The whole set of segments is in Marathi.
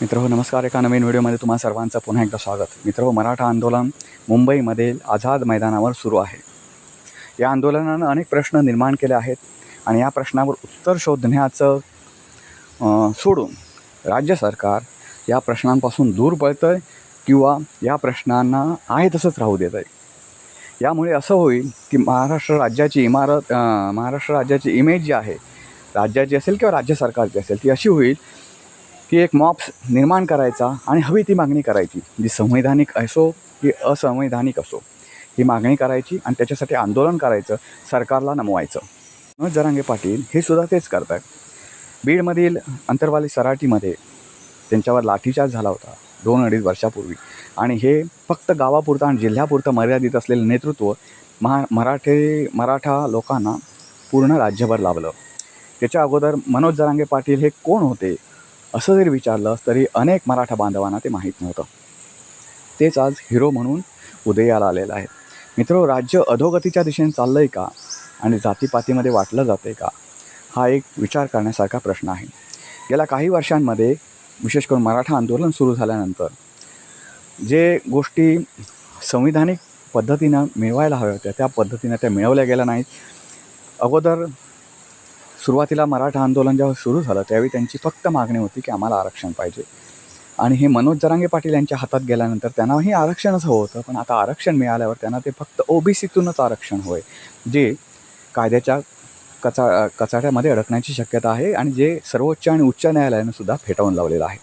मित्र हो नमस्कार. एका नवीन व्हिडिओमध्ये तुम्हा सर्वांचं पुन्हा एकदा स्वागत. मित्र हो मराठा आंदोलन मुंबईमधील आझाद मैदानावर सुरू आहे. या आंदोलनानं अनेक प्रश्न निर्माण केले आहेत आणि या प्रश्नावर उत्तर शोधण्याचं सोडून राज्य सरकार या प्रश्नांपासून दूर पळतं आहे किंवा या प्रश्नांना आहे तसंच राहू देत आहे यामुळे असं होईल की महाराष्ट्र राज्याची इमारत महाराष्ट्र राज्याची इमेज जी आहे राज्याची असेल किंवा राज्य सरकारची असेल ती अशी होईल की एक मॉप्स निर्माण करायचा आणि हवी ती मागणी करायची. जी संवैधानिक असो की असंवैधानिक असो. ही मागणी करायची आणि त्याच्यासाठी आंदोलन करायचं सरकारला नमवायचं. मनोज जरांगे पाटील हे सुद्धा तेच करतात. बीडमधील अंतरवाली सराटीमध्ये त्यांच्यावर लाठीचार्ज झाला होता दोन अडीच वर्षापूर्वी. आणि हे फक्त गावापुरतं आणि जिल्ह्यापुरतं मर्यादित असलेलं नेतृत्व महा मराठे मराठा लोकांना पूर्ण राज्यभर लाभलं. त्याच्या अगोदर मनोज जरांगे पाटील हे कोण होते? असं जरी विचारलं तरी अनेक मराठा बांधवांना ते माहीत नव्हतं. तेच आज हिरो म्हणून उदयाला आलेलं आहे. मित्र राज्य अधोगतीच्या दिशेने चाललं आहे का? आणि जातीपातीमध्ये वाटलं जातं आहे का? हा एक विचार करण्यासारखा प्रश्न आहे. गेल्या काही वर्षांमध्ये विशेष करून मराठा आंदोलन सुरू झाल्यानंतर जे गोष्टी संविधानिक पद्धतीनं मिळवायला हव्या होत्या त्या पद्धतीनं त्या मिळवल्या गेल्या नाहीत. अगोदर सुरुवातीला मराठा आंदोलन जेव्हा सुरू झालं त्यावेळी त्यांची फक्त मागणी होती की आम्हाला आरक्षण पाहिजे. आणि हे मनोज जरांगे पाटील यांच्या हातात गेल्यानंतर त्यांनाही आरक्षणच हवं होतं पण आता आरक्षण मिळाल्यावर त्यांना ते फक्त ओबीसीतूनच आरक्षण होय जे कायद्याच्या कचा कचाट्यामध्ये अडकण्याची शक्यता आहे आणि जे सर्वोच्च आणि उच्च न्यायालयानं सुद्धा फेटाळून लावलेलं आहे.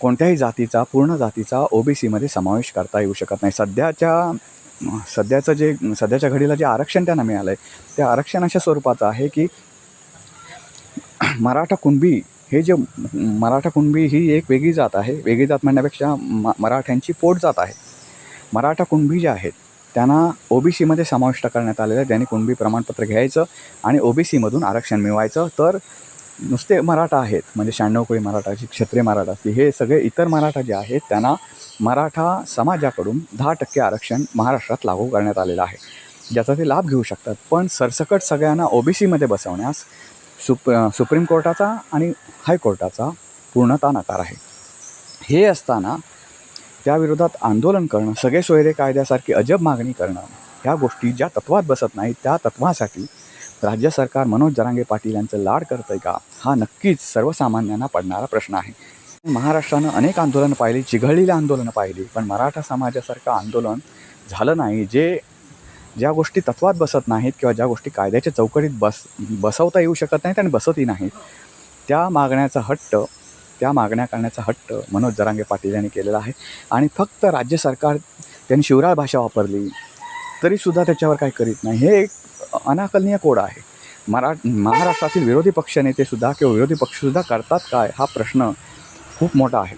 कोणत्याही जातीचा पूर्ण जातीचा ओबीसीमध्ये समावेश करता येऊ शकत नाही. सध्याच्या सध्याचं जे सध्याच्या घडीला जे आरक्षण त्यांना मिळालं आहे ते आरक्षण अशा स्वरूपाचं आहे की मराठा कुणबी हे जे मराठा कुणबी ही एक वेगळी जात आहे. वेगळी जात म्हणण्यापेक्षा म मराठ्यांची पोट जात आहे. मराठा कुणबी जे आहेत त्यांना ओ बी सीमध्ये समाविष्ट करण्यात आलेलं आहे. त्यांनी कुणबी प्रमाणपत्र घ्यायचं आणि ओ बी सीमधून आरक्षण मिळवायचं. तर नुसते मराठा आहेत म्हणजे शहाण्णव कोळी मराठा असतील क्षत्रिय मराठा असतील हे सगळे इतर मराठा जे आहेत त्यांना मराठा समाजाकडून दहा टक्के आरक्षण महाराष्ट्रात लागू करण्यात आलेलं आहे. ज्याचा ते लाभ घेऊ शकतात. पण सरसकट सगळ्यांना ओ बी सीमध्ये बसवण्यास सुप सुप्रीम कोर्टाचा आणि हायकोर्टाचा पूर्णता नकार आहे. हे असताना त्याविरोधात आंदोलन करणं सगळे सोयरे कायद्यासारखी अजब मागणी करणं ह्या गोष्टी ज्या तत्वात बसत नाहीत त्या तत्वासाठी राज्य सरकार मनोज जरांगे पाटील यांचं लाड करतं आहे का? हा नक्कीच सर्वसामान्यांना पडणारा प्रश्न आहे. महाराष्ट्रानं अनेक आंदोलनं पाहिली चिघळलेली आंदोलनं पाहिली पण मराठा समाजासारखं आंदोलन झालं नाही जे ज्या गोष्टी तत्वात बसत नाहीत किंवा ज्या गोष्टी कायद्याच्या चौकटीत बस बसवता येऊ शकत नाहीत आणि बसतही नाहीत त्या मागण्याचा हट्ट त्या मागण्या करण्याचा हट्ट मनोज जरांगे पाटील यांनी केलेला आहे. आणि फक्त राज्य सरकार त्यांनी शिवराळ भाषा वापरली तरीसुद्धा त्याच्यावर काही करीत नाही. हे एक अनाकलनीय कोड आहे. मरा महाराष्ट्रातील विरोधी पक्षनेतेसुद्धा किंवा विरोधी पक्षसुद्धा करतात काय हा प्रश्न खूप मोठा आहे.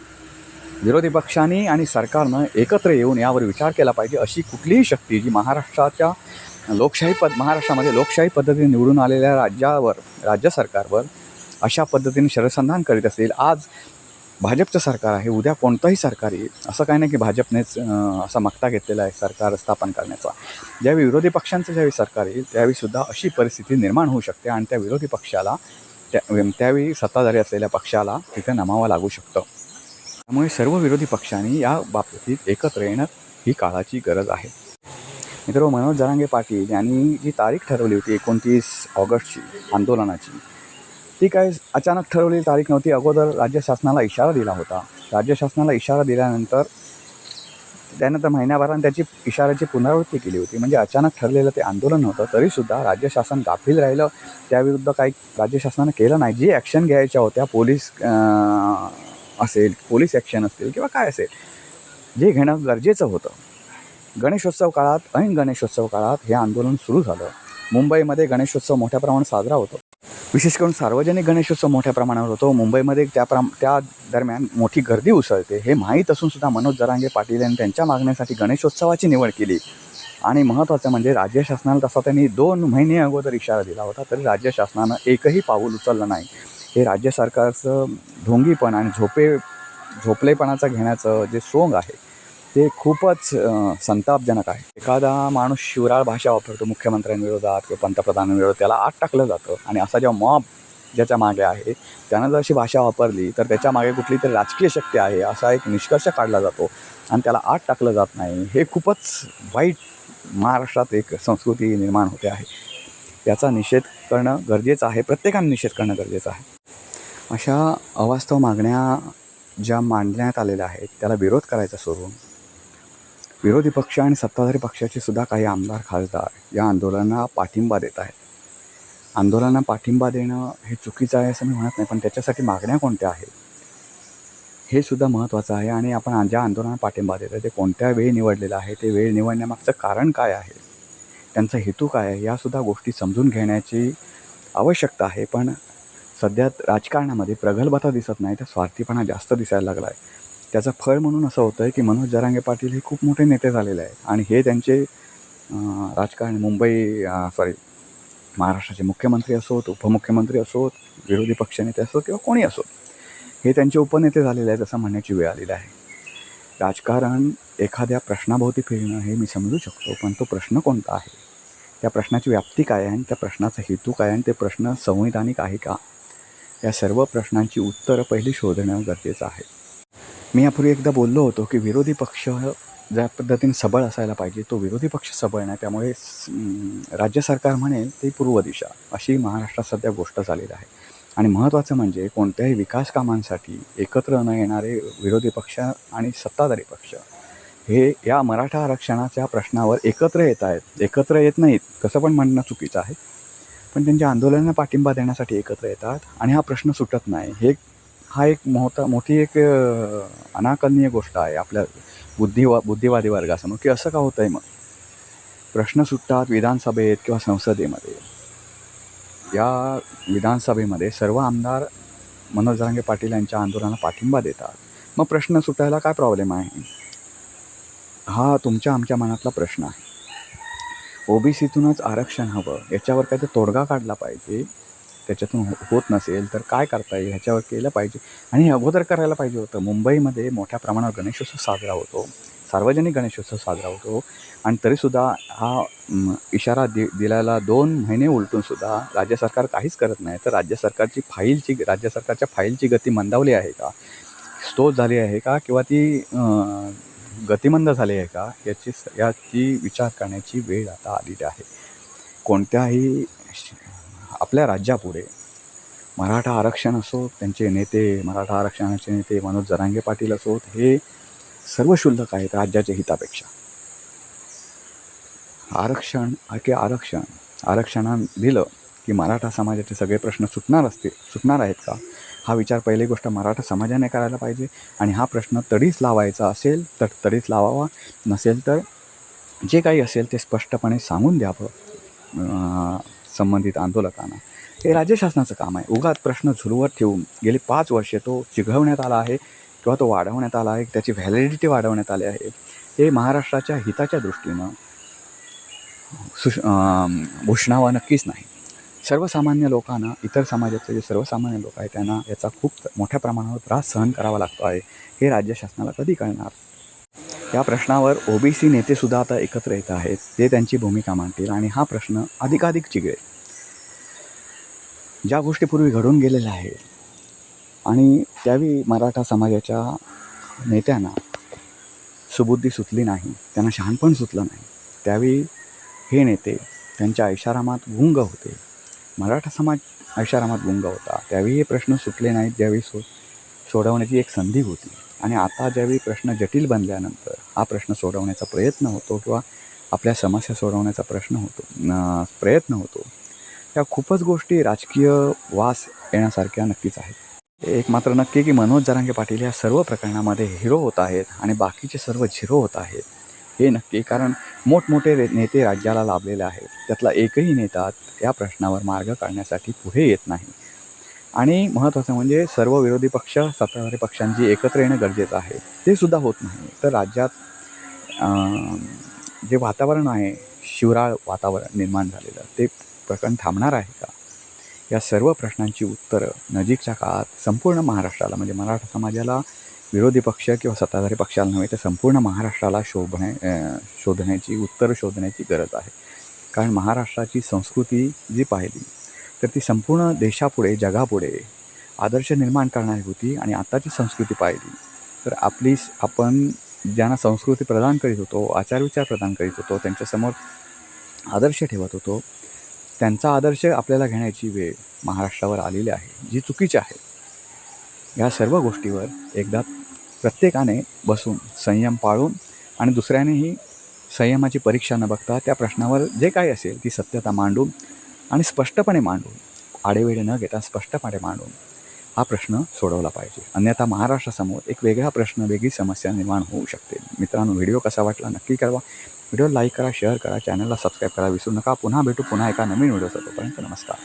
विरोधी पक्षांनी आणि सरकारनं एकत्र येऊन यावर विचार केला पाहिजे अशी कुठलीही शक्ती जी महाराष्ट्राच्या लोकशाही पद महाराष्ट्रामध्ये लोकशाही पद्धतीने निवडून आलेल्या राज्यावर राज्य सरकारवर अशा पद्धतीने शरसंधान करीत असेल आज भाजपचं सरकार आहे उद्या कोणतंही सरकार येईल. असं काही नाही की भाजपनेच असा मक्ता घेतलेला आहे सरकार स्थापन करण्याचा. ज्यावेळी विरोधी पक्षांचं ज्यावेळी सरकार येईल त्यावेळीसुद्धा अशी परिस्थिती निर्माण होऊ शकते आणि त्या विरोधी पक्षाला त्या त्यावेळी सत्ताधारी असलेल्या पक्षाला तिथे नमावं लागू शकतं. त्यामुळे सर्व विरोधी पक्षांनी या बाबतीत एकत्र येणं ही काळाची गरज आहे. मित्र मनोज जरांगे पाटील यांनी जी तारीख ठरवली होती एकोणतीस ऑगस्टची आंदोलनाची ती काय अचानक ठरवलेली तारीख नव्हती. अगोदर राज्य शासनाला इशारा दिला होता. राज्य शासनाला इशारा दिल्यानंतर त्यानंतर महिन्याभरानं त्याची इशाऱ्याची पुनरावृत्ती केली होती. म्हणजे अचानक ठरलेलं ते आंदोलन होतं तरीसुद्धा राज्य शासन गाफील राहिलं. त्याविरुद्ध काही राज्य शासनानं केलं नाही. जी ॲक्शन घ्यायच्या होत्या पोलीस असेल पोलीस ॲक्शन असतील किंवा काय असेल जे घेणं गरजेचं होतं. गणेशोत्सव काळात ऐन गणेशोत्सव काळात हे आंदोलन सुरू झालं. मुंबईमध्ये गणेशोत्सव मोठ्या प्रमाणात साजरा होतो. विशेष करून सार्वजनिक गणेशोत्सव मोठ्या प्रमाणावर होतो. मुंबईमध्ये त्या प्रा त्या दरम्यान मोठी गर्दी उसळते. हे माहीत असून सुद्धा मनोज जरांगे पाटील यांनी त्यांच्या मागण्यासाठी गणेशोत्सवाची निवड केली. आणि महत्त्वाचं म्हणजे राज्य शासनाला तसा त्यांनी दोन महिने अगोदर इशारा दिला होता तरी राज्य शासनानं एकही पाऊल उचललं नाही. हे राज्य सरकारचं ढोंगीपण आणि झोपे झोपलेपणाचं घेण्याचं जे सोंग आहे ते खूपच संतापजनक आहे. एखादा माणूस शिवराळ भाषा वापरतो मुख्यमंत्र्यांविरोधात किंवा पंतप्रधानांविरोधात त्याला आत टाकलं जातं आणि असा जेव्हा मॉब ज्याच्या मागे आहे त्यानं जर अशी भाषा वापरली तर त्याच्यामागे कुठली तरी राजकीय शक्ती आहे असा एक निष्कर्ष काढला जातो आणि त्याला आत टाकलं जात नाही. हे खूपच वाईट महाराष्ट्रात एक संस्कृती निर्माण होते आहे. याचा निषेध करणं गरजेचं आहे प्रत्येकाने निषेध करणं गरजेचं आहे. अशा अवास्तव मागण्या ज्या मांडण्यात आलेल्या आहेत त्याला विरोध करायचा सोडून विरोधी पक्ष आणि सत्ताधारी पक्षाचे सुद्धा काही आमदार खासदार या आंदोलनाला पाठिंबा देत आहेत. आंदोलनाला पाठिंबा देणं हे चुकीचं आहे असं मी म्हणत नाही पण त्याच्यासाठी मागण्या कोणत्या आहेत? हे सुद्धा महत्त्वाचं आहे आणि आपण ज्या आंदोलनाला पाठिंबा देतो ते कोणत्या वेळी निवडलेलं आहे ते वेळ निवडण्यामागचं कारण काय आहे? त्यांचा हेतू काय आहे? यासुद्धा गोष्टी समजून घेण्याची आवश्यकता आहे पण सध्या राजकारणामध्ये प्रगल्भता दिसत नाही तर स्वार्थीपणा जास्त दिसायला लागला आहे त्याचं फळ म्हणून असं होतं आहे की मनोज जरांगे पाटील हे खूप मोठे नेते झालेले आहेत. आणि हे त्यांचे राजकारण मुंबई सॉरी महाराष्ट्राचे मुख्यमंत्री असोत उपमुख्यमंत्री असोत विरोधी पक्षनेते असोत किंवा कोणी असोत हे त्यांचे उपनेते झालेले आहेत असं म्हणण्याची वेळ आलेली आहे. राजकारण एखाद्या प्रश्नाभोवती फिरणं हे मी समजू शकतो पण तो प्रश्न कोणता आहे? त्या प्रश्नाची व्याप्ती काय आहे आणि त्या प्रश्नाचा हेतू काय आहे आणि ते प्रश्न संविधानिक आहे का? या सर्व प्रश्नांची उत्तरं पहिली शोधणं गरजेचं आहे. मी यापूर्वी एकदा बोललो होतो की विरोधी पक्ष ज्या पद्धतीने सबळ असायला पाहिजे तो विरोधी पक्ष सबळ नाही. त्यामुळे राज्य सरकार म्हणेल ती पूर्व दिशा अशी महाराष्ट्रात सध्या गोष्ट झालेली आहे. आणि महत्त्वाचं म्हणजे कोणत्याही विकास कामांसाठी एकत्र न येणारे विरोधी पक्ष आणि सत्ताधारी पक्ष हे या मराठा आरक्षणाच्या प्रश्नावर एकत्र येत आहेत. एकत्र येत नाहीत. कसं पण म्हणणं चुकीचं आहे. पण त्यांच्या आंदोलनाला पाठिंबा देण्यासाठी एकत्र येतात आणि हा प्रश्न सुटत नाही. हे हा एक मोठा मोठी एक अनाकलनीय गोष्ट आहे आपल्या बुद्धिवा बुद्धिवादी वर्गासमोर. की असं का होतं आहे मग? प्रश्न सुटतात विधानसभेत किंवा संसदेमध्ये. या विधानसभेमध्ये सर्व आमदार मनोज जरांगे पाटील यांच्या आंदोलनाला पाठिंबा देतात. मग प्रश्न सुटायला काय प्रॉब्लेम आहे? हा तुमच्या आमच्या मनातला प्रश्न आहे. ओबीसीतूनच आरक्षण हवं याच्यावर काय तर तोडगा काढला पाहिजे त्याच्यातून हो होत नसेल तर काय करता येईल ह्याच्यावर केलं पाहिजे. आणि हे अगोदर करायला पाहिजे होतं. मुंबईमध्ये मोठ्या प्रमाणावर गणेशोत्सव साजरा होतो. सार्वजनिक गणेशोत्सव साजरा होतो. आणि तरीसुद्धा हा इशारा दि दिल्याला दोन महिने उलटूनसुद्धा राज्य सरकार काहीच करत नाही. तर राज्य सरकारची फाईलची राज्य सरकारच्या फाईलची गती मंदावली आहे का? स्तोत झाली आहे का? किंवा ती गतिमंद झाले आहे का? याची स- याची विचार करण्याची वेळ आता आलेली आहे. कोणत्याही आपल्या राज्यापुढे मराठा आरक्षण असो त्यांचे नेते मराठा आरक्षणाचे नेते मनोज जरांगे पाटील असोत हे सर्व शुल्लक आहेत राज्याच्या हितापेक्षा. आरक्षण की आरक्षण आरक्षणा दिलं की मराठा समाजाचे सगळे प्रश्न सुटणार असतील सुटणार आहेत का? हा विचार पहिली गोष्ट मराठा समाजाने करायला पाहिजे. आणि हा प्रश्न तडीच लावायचा असेल तर तडीच लावावा. नसेल तर जे काही असेल ते स्पष्टपणे सांगून द्यावं संबंधित आंदोलकांना. हे राज्य शासनाचं काम आहे. उगात प्रश्न झुलवत ठेवून गेली पाच वर्षे तो चिघळवण्यात आला आहे किंवा तो वाढवण्यात आला आहे त्याची व्हॅलिडिटी वाढवण्यात आली आहे. हे महाराष्ट्राच्या हिताच्या दृष्टीनं सुश अं, नक्कीच नाही. सर्वसामान्य लोकांना इतर समाजातले जे सर्वसामान्य लोक आहेत त्यांना याचा खूप मोठ्या प्रमाणावर त्रास सहन करावा लागतो आहे हे राज्य शासनाला कधी कळणार? या प्रश्नावर ओबीसी नेतेसुद्धा आता एकत्र येत आहेत ते त्यांची भूमिका मांडतील आणि हा प्रश्न अधिकाधिक चिघळेल. ज्या गोष्टी पूर्वी घडून गेलेल्या आहेत आणि त्यावेळी मराठा समाजाच्या नेत्यांना सुबुद्धी सुचली नाही त्यांना शहाणपण सुचलं नाही त्यावेळी हे नेते त्यांच्या ऐशारामात गुंग होते. मराठा समाज ऐशारामात गुंग होता. त्यावेळी हे प्रश्न सुटले नाहीत ज्यावेळी सो सोडवण्याची एक संधी होती. आणि आता ज्यावेळी प्रश्न जटिल बनल्यानंतर हा प्रश्न सोडवण्याचा प्रयत्न होतो किंवा आपल्या समस्या सोडवण्याचा प्रश्न होतो प्रयत्न होतो या खूपच गोष्टी राजकीय वास येण्यासारख्या नक्कीच आहेत. एक मात्र नक्की की मनोज जरांगे पाटील या सर्व प्रकरणामध्ये हिरो होत आहेत आणि बाकीचे सर्व झिरो होत आहेत. हे नक्की कारण मोठमोठे रे- नेते राज्याला लाभलेले आहेत. त्यातला एकही नेता या प्रश्नावर मार्ग काढण्यासाठी पुढे येत नाही. आणि महत्त्वाचं म्हणजे सर्व विरोधी पक्ष सत्ताधारी पक्षांची एकत्र येणं गरजेचं आहे. ते सुद्धा होत नाही. तर राज्यात जे वातावरण आहे शिवराळ वातावरण निर्माण झालेलं ते प्रकरण थांबणार आहे का? या सर्व प्रश्नांची उत्तरं नजीकच्या काळात संपूर्ण महाराष्ट्राला म्हणजे मराठा समाजाला विरोधी पक्ष किंवा सत्ताधारी पक्षाला नव्हे तर संपूर्ण महाराष्ट्राला शोभणे शोधण्याची उत्तरं शोधण्याची गरज आहे. कारण महाराष्ट्राची संस्कृती जी पाहिली तर ती संपूर्ण देशापुढे जगापुढे आदर्श निर्माण करणारी होती आणि आत्ताची संस्कृती पाहिली. तर आपली आपण ज्यांना संस्कृती प्रदान करीत होतो आचारविचार प्रदान करीत होतो त्यांच्यासमोर आदर्श ठेवत होतो त्यांचा आदर्श आपल्याला घेण्याची वेळ महाराष्ट्रावर आलेली आहे जी चुकीची आहे. या सर्व गोष्टीवर एकदा प्रत्येकाने बसून संयम पाळून आणि दुसऱ्यानेही संयमाची परीक्षा न बघता त्या प्रश्नावर जे काही असेल ती सत्यता मांडून आणि स्पष्टपणे मांडून आडेवेडे न घेता स्पष्टपणे मांडून हा प्रश्न सोडवला पाहिजे. अन्यथा महाराष्ट्रासमोर एक वेगळा प्रश्न वेगळी समस्या निर्माण होऊ शकते. मित्रांनो व्हिडिओ कसा वाटला नक्की कळवा. व्हिडिओ लाईक करा शेअर करा चॅनलला सबस्क्राईब करा. विसरू नका. पुन्हा भेटू पुन्हा एका नवीन व्हिडिओ तोपर्यंत नमस्कार.